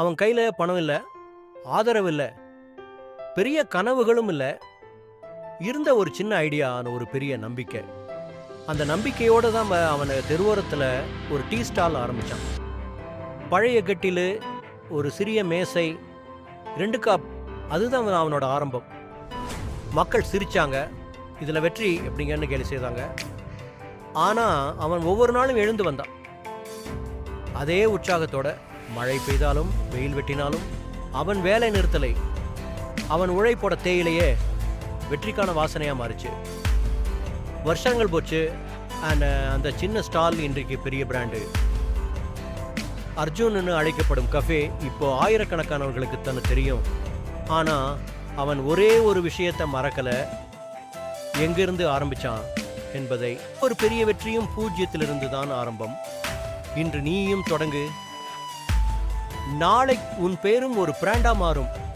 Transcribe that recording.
அவன் கையில் பணம் இல்லை ஆதரவு இல்லை பெரிய கனவுகளும் இல்லை. இருந்த ஒரு சின்ன ஐடியான ஒரு பெரிய நம்பிக்கை. அந்த நம்பிக்கையோடு தான் அவனை தெருவோரத்தில் ஒரு டீ ஸ்டால் ஆரம்பித்தான் பழைய கட்டிலு ஒரு சிறிய மேசை ரெண்டு காப் அதுதான் அவன் அவனோட ஆரம்பம். மக்கள் சிரித்தாங்க இதில் வெற்றி எப்படிங்கன்னு கேள்வி செய்தாங்க. ஆனால் அவன் ஒவ்வொரு நாளும் எழுந்து வந்தான். அதே உற்சாகத்தோட மழை பெய்தாலும் வெயில் வெட்டினாலும் அவன் வேலை நிறுத்தலை. அவன் உழைப்போட தேயிலையே வெற்றிக்கான வாசனையா மாறுச்சு. வருஷங்கள் போச்சு அண்ட் uh, அந்த சின்ன ஸ்டால் இன்றைக்கு பெரிய பிராண்டு. அர்ஜுன்னு அழைக்கப்படும் கஃபே இப்போ ஆயிரக்கணக்கானவர்களுக்கு தானே தெரியும். ஆனா அவன் ஒரே ஒரு விஷயத்தை மறக்கல. எங்கிருந்து ஆரம்பிச்சான் என்பதை. ஒரு பெரிய வெற்றியும் பூஜ்ஜியத்திலிருந்து தான் ஆரம்பம். இன்று நீயும் தொடங்கு. நாளை உன் பேரும் ஒரு பிராண்டா மாறும்.